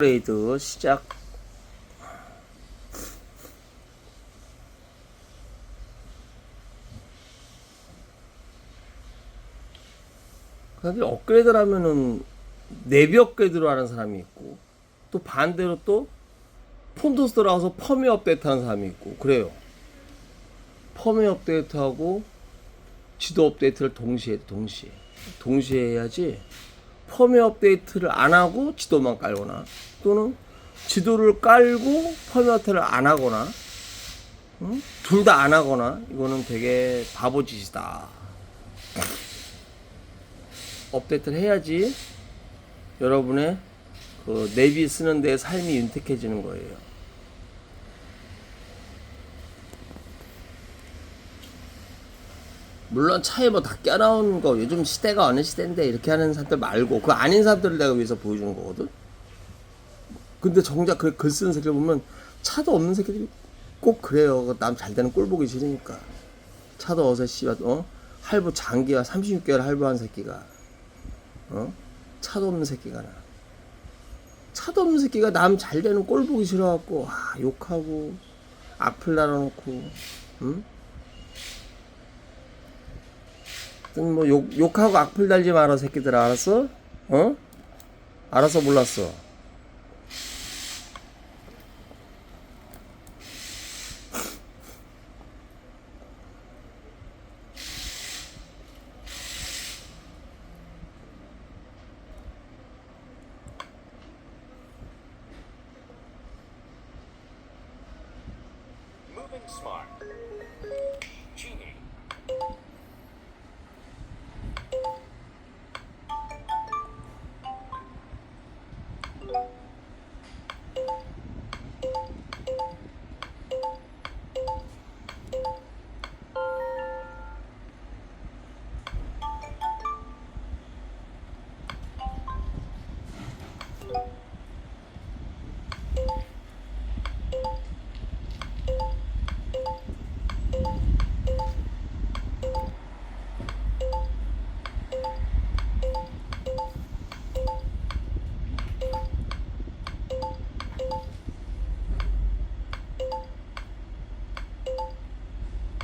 업그레이드 시작. 근데 업그레이드를 하면은 내비 업그레이드로 하는 사람이 있고 또 반대로 또 폰토스 들어가서 펌웨어 업데이트 하는 사람이 있고 그래요. 펌웨어 업데이트하고 지도 업데이트를 동시에 해, 동시에 동시에 해야지 펌웨어 업데이트를 안 하고 지도만 깔거나 또는 지도를 깔고 펌웨어 업데이트를 안 하거나 둘다 안 하거나 이거는 되게 바보 짓이다. 업데이트를 해야지 여러분의 그 내비 쓰는 데 삶이 윤택해지는 거예요. 물론 차에 뭐 다 껴나오는 거 요즘 시대가 어느 시대인데 이렇게 하는 사람들 말고 그 아닌 사람들을 내가 위해서 보여주는 거거든. 근데 정작 그 글 쓰는 새끼를 보면 차도 없는 새끼들이 꼭 그래요. 남 잘 되는 꼴 보기 싫으니까. 차도 어서 씨발 어 할부 장기가 36개월 할부한 새끼가 어 차도 없는 새끼가 나. 차도 없는 새끼가 남 잘 되는 꼴 보기 싫어갖고 아, 욕하고 악플 달아놓고 응? 뭐 욕, 욕하고 악플 달지 마라 새끼들 알았어? 어? 알아서 몰랐어.